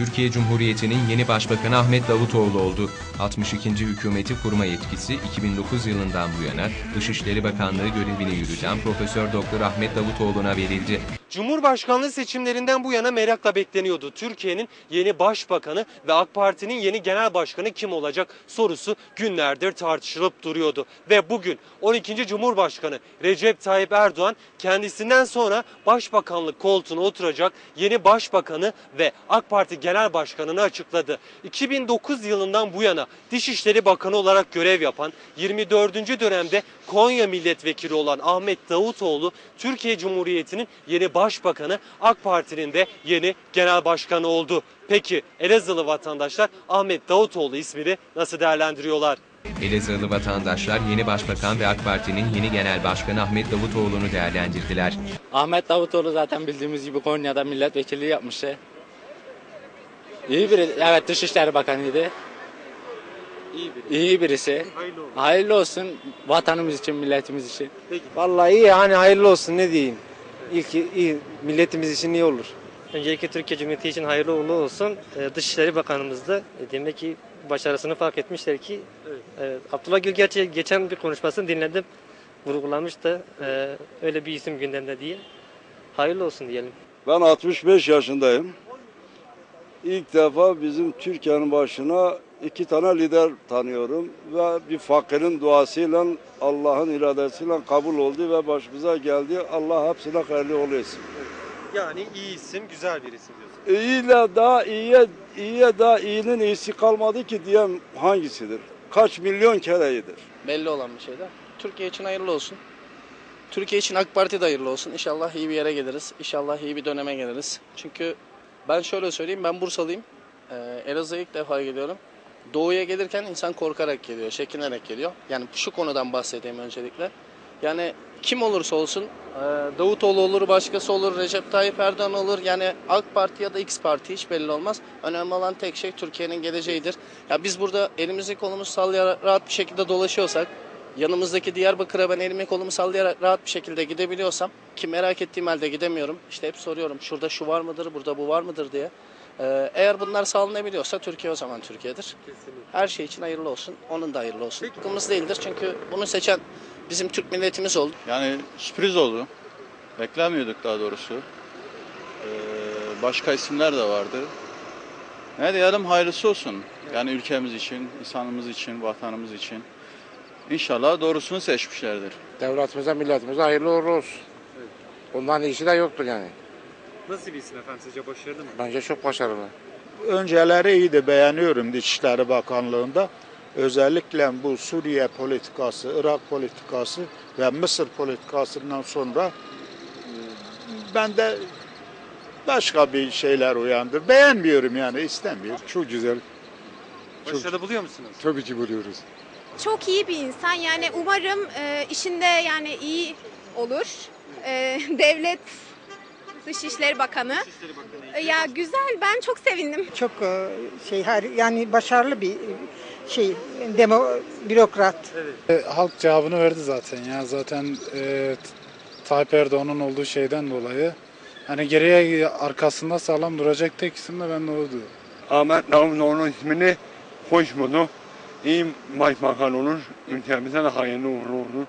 Türkiye Cumhuriyeti'nin yeni başbakanı Ahmet Davutoğlu oldu. 62. hükümeti kurma yetkisi 2009 yılından bu yana Dışişleri Bakanlığı görevini yürüten Profesör Doktor Ahmet Davutoğlu'na verildi. Cumhurbaşkanlığı seçimlerinden bu yana merakla bekleniyordu. Türkiye'nin yeni başbakanı ve AK Parti'nin yeni genel başkanı kim olacak sorusu günlerdir tartışılıp duruyordu. Ve bugün 12. Cumhurbaşkanı Recep Tayyip Erdoğan kendisinden sonra başbakanlık koltuğuna oturacak yeni başbakanı ve AK Parti genel başkanını açıkladı. 2009 yılından bu yana Dışişleri Bakanı olarak görev yapan 24. dönemde Konya milletvekili olan Ahmet Davutoğlu Türkiye Cumhuriyeti'nin yeni başbakanı AK Parti'nin de yeni genel başkanı oldu. Peki Elazığlı vatandaşlar Ahmet Davutoğlu ismini nasıl değerlendiriyorlar? Elazığlı vatandaşlar yeni başbakan ve AK Parti'nin yeni genel başkanı Ahmet Davutoğlu'nu değerlendirdiler. Ahmet Davutoğlu zaten bildiğimiz gibi Konya'da milletvekilliği yapmıştı. İyi biri, evet Dışişleri Bakanıydı. İyi biri. İyi birisi. Hayırlı olsun. Hayırlı olsun vatanımız için, milletimiz için. Vallahi iyi hani hayırlı olsun ne diyeyim. İlk iyi milletimiz için iyi olur. Öncelikle Türkiye Cumhuriyeti için hayırlı uğurlu olsun. Ee, Dışişleri Bakanımız da e, demek ki başarısını fark etmişler ki Evet. evet, Abdullah Gül gerçi geçen bir konuşmasını dinledim. Vurgulamış da e, öyle bir isim gündemde diye. Hayırlı olsun diyelim. Ben 65 yaşındayım. İlk defa bizim Türkiye'nin başına iki tane lider tanıyorum ve bir fakirin duasıyla Allah'ın iradesiyle kabul oldu ve başımıza geldi. Allah hepsine hayırlı etsin. Yani iyi isim, güzel bir isim diyorsun. İyiyle daha iyiye, iyiye daha iyinin iyisi kalmadı ki diyen hangisidir? Kaç milyon kere iyidir? belli olan bir şey de. Türkiye için hayırlı olsun. Türkiye için AK Parti de hayırlı olsun. İnşallah iyi bir yere geliriz. İnşallah iyi bir döneme geliriz. Çünkü ben şöyle söyleyeyim ben Bursalıyım. Ee, Elazığ'a ilk defa geliyorum. Doğuya gelirken insan korkarak geliyor, çekinerek geliyor. Yani şu konudan bahsedeyim öncelikle. Yani kim olursa olsun e, Davutoğlu olur, başkası olur, Recep Tayyip Erdoğan olur. Yani AK Parti ya da X Parti hiç belli olmaz. Önemli olan tek şey Türkiye'nin geleceğidir. Ya biz burada elimizi kolumuzu sallayarak rahat bir şekilde dolaşıyorsak, yanımızdaki Diyarbakır'a ben elimi kolumu sallayarak rahat bir şekilde gidebiliyorsam ki merak ettiğim halde gidemiyorum. İşte hep soruyorum şurada şu var mıdır, burada bu var mıdır diye. Ee, eğer bunlar sağlanabiliyorsa Türkiye o zaman Türkiye'dir. Kesinlikle. Her şey için hayırlı olsun. Onun da hayırlı olsun. Hakkımız değildir çünkü bunu seçen bizim Türk milletimiz oldu. Yani sürpriz oldu. Beklemiyorduk daha doğrusu. Ee, başka isimler de vardı. Ne diyelim hayırlısı olsun. Yani ülkemiz için, insanımız için, vatanımız için. İnşallah doğrusunu seçmişlerdir. Devletimize, milletimize hayırlı uğurlu olsun. Ondan iyisi de yoktur yani. Nasıl bir isim efendim sizce başarılı mı? Bence çok başarılı. Önceleri iyiydi beğeniyorum Dışişleri Bakanlığı'nda. Özellikle bu Suriye politikası, Irak politikası ve Mısır politikasından sonra e, ben de başka bir şeyler uyandır. Beğenmiyorum yani istemiyorum. Çok güzel. Başarılı buluyor musunuz? Tabii ki buluyoruz. Çok iyi bir insan. Yani umarım e, işinde yani iyi olur. E, devlet Dışişleri Bakanı. Dışişleri Bakanı. E, ya güzel. Ben çok sevindim. Çok e, şey her yani başarılı bir şey demo bürokrat. Evet. halk cevabını verdi zaten ya. Zaten e, Tayyip Erdoğan'ın olduğu şeyden dolayı. Hani geriye arkasında sağlam duracak tek isim de ben de oydu. Ahmet Davutoğlu'nun ismini hoş bulduk. İyi başbakan olur. Ülkemize de hayırlı uğurlu olur.